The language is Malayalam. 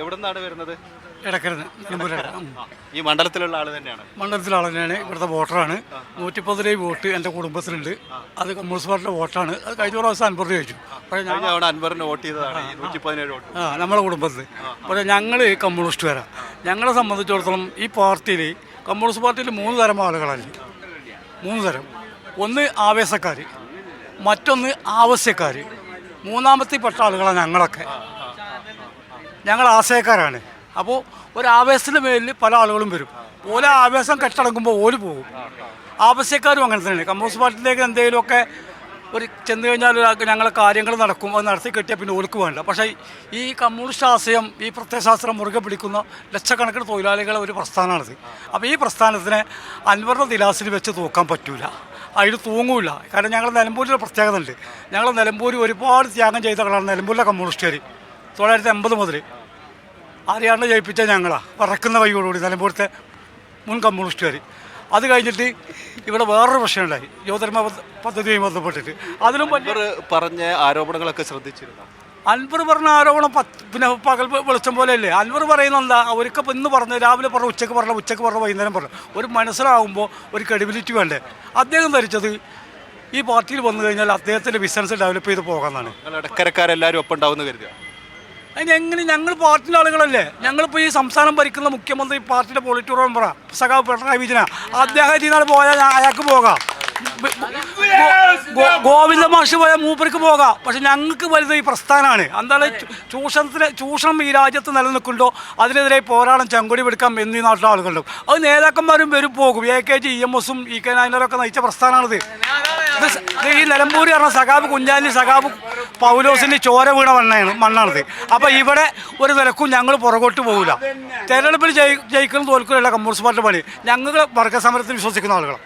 എവിടെ നിന്നാണ് വരുന്നത്? നിലമ്പൂരട ഈ മണ്ഡലത്തിലുള്ള ആൾ തന്നെയാണ്. മണ്ഡലത്തിലെ ആൾ തന്നെയാണ് ഇവിടുത്തെ വോട്ടറാണ്. നൂറ്റി പതിനേഴ് വോട്ട് എന്റെ കുടുംബത്തിലുണ്ട്. അത് കമ്മ്യൂണിസ്റ്റ് പാർട്ടിയുടെ വോട്ടാണ്. അത് കഴിഞ്ഞ പ്രാവശ്യം അൻപത് രൂപ ചോദിച്ചു പക്ഷേ ഞാൻ അവിടെ വോട്ട് ചെയ്തതാണ് ഈ നൂറ്റി പതിനേഴ് വോട്ട്. ആ നമ്മളെ കുടുംബത്തിൽ. പക്ഷേ ഞങ്ങൾ കമ്മ്യൂണിസ്റ്റുകാരാണ് ഞങ്ങളെ സംബന്ധിച്ചിടത്തോളം ഈ പാർട്ടിയിൽ കമ്മ്യൂണിസ്റ്റ് പാർട്ടിയിൽ മൂന്ന് തരം ആളുകളല്ലേ മൂന്ന് തരം. ഒന്ന് ആവേശക്കാർ മറ്റൊന്ന് ആവശ്യക്കാർ മൂന്നാമത്തെ പെട്ട ആളുകളാണ് ഞങ്ങളൊക്കെ. ഞങ്ങൾ ആശയക്കാരാണ്. അപ്പോൾ ഒരു ആവേശത്തിന്റെ മേലിൽ പല ആളുകളും വരും. ഓല ആവേശം കെട്ടടങ്ങുമ്പോൾ ഓൽ പോകും. ആവശ്യക്കാരും അങ്ങനെ തന്നെയാണ്. കമ്മ്യൂണിസ്റ്റ് പാർട്ടിയിലേക്ക് എന്തെങ്കിലുമൊക്കെ ഒരു ചെന്ന് കഴിഞ്ഞാൽ ഞങ്ങളെ കാര്യങ്ങൾ നടക്കും. അത് നടത്തി കിട്ടിയാൽ പിന്നെ ഓർക്ക് വേണ്ട. പക്ഷേ ഈ കമ്മ്യൂണിസ്റ്റ് ആശയം ഈ പ്രത്യയശാസ്ത്രം മുറുകെ പിടിക്കുന്ന ലക്ഷക്കണക്കിന് തൊഴിലാളികളെ ഒരു പ്രസ്ഥാനമാണിത്. അപ്പോൾ ഈ പ്രസ്ഥാനത്തിനെ അൻവറിന്റെ ദിലാസിൽ വെച്ച് തൂക്കാൻ പറ്റൂല. അതിൽ തൂങ്ങൂല. കാരണം ഞങ്ങളുടെ നിലമ്പൂരിൽ പ്രത്യേകത ഉണ്ട് ഞങ്ങൾ നിലമ്പൂർ ഒരുപാട് ത്യാഗം ചെയ്തവരാണ് നിലമ്പൂരിലെ കമ്മ്യൂണിസ്റ്റുകാർ തൊള്ളായിരത്തി അമ്പത് മുതൽ ആരെയാണ് ജയിപ്പിച്ച ഞങ്ങളാണ് പറക്കുന്ന വഴിയോടുകൂടി നിലമ്പൂരത്തെ മുൻ കമ്മ്യൂണിസ്റ്റുകാർ അത് കഴിഞ്ഞിട്ട് ഇവിടെ വേറൊരു പ്രശ്നമുണ്ടായി. പദ്ധ- പദ്ധതിയുമായി ബന്ധപ്പെട്ടിട്ട്. അതിലും അൻപർ പറഞ്ഞ ആരോപണങ്ങളൊക്കെ ശ്രദ്ധിച്ചിരുന്നു? അൻവർ പറഞ്ഞ ആരോപണം പത്ത് പിന്നെ പകൽ വെളിച്ചം പോലെയല്ലേ? അൻവർ പറയുന്ന എന്താ? അവർക്ക് ഇന്ന് പറഞ്ഞു രാവിലെ പറഞ്ഞു ഉച്ചയ്ക്ക് പറഞ്ഞു ഉച്ചയ്ക്ക് പറഞ്ഞു വൈകുന്നേരം പറഞ്ഞു. ഒരു മനസ്സിലാകുമ്പോൾ ഒരു ക്രെഡിബിലിറ്റി വേണ്ടേ? അദ്ദേഹം ധരിച്ചത് ഈ പാർട്ടിയിൽ വന്നു കഴിഞ്ഞാൽ അദ്ദേഹത്തിന്റെ ബിസിനസ് ഡെവലപ്പ് ചെയ്ത് പോകാമെന്നാണ് ഇടക്കരക്കാരെല്ലാവരും ഒപ്പം ഉണ്ടാവുമെന്ന് കരുതുക അതിന് എങ്ങനെ ഞങ്ങൾ പാർട്ടിയുടെ ആളുകളല്ലേ? ഞങ്ങളിപ്പോൾ ഈ സംസ്ഥാനം ഭരിക്കുന്ന മുഖ്യമന്ത്രി പാർട്ടിയുടെ പോളിറ്റ് മെമ്പറ സഖാവ് പിണറായി വിജയന. അദ്ദേഹം ഇതിനാണ് പോയാൽ അയാൾക്ക് പോകാം. ഗോവിന്ദ മാഷ് പോയാൽ മൂപ്പർക്ക് പോകാം. പക്ഷെ ഞങ്ങൾക്ക് വലുത് ഈ പ്രസ്ഥാനമാണ് എന്താണ് ചൂഷണത്തിന് ചൂഷണം ഈ രാജ്യത്ത് നിലനിൽക്കുന്നുണ്ടോ? അതിനെതിരെ പോരാടം ചെങ്കൊടി വെടുക്കാം എന്നീ നാട്ടിലെ ആളുകളുണ്ടാവും അത് നേതാക്കന്മാരും വരും പോകും. A K G E M എസും ഇ കെ നായനറൊക്കെ നയിച്ച പ്രസ്ഥാനമാണിത് ഇത് ഈ നിലമ്പൂർ പറഞ്ഞ സഖാബ് കുഞ്ഞാലി സഖാബ് പൗലോസിന്റെ ചോര വീണ മണ്ണാണ് മണ്ണാണിത്. അപ്പോൾ ഇവിടെ ഒരു നിലക്കും ഞങ്ങൾ പുറകോട്ട് പോകില്ല തെരഞ്ഞെടുപ്പിൽ ജയി ജയിക്കണം തോൽക്കുകയുള്ള കമ്മ്യൂണിസ്റ്റ് പാർട്ടി പണി. ഞങ്ങൾ വർഗസമരത്തിൽ വിശ്വസിക്കുന്ന ആളുകളാണ്.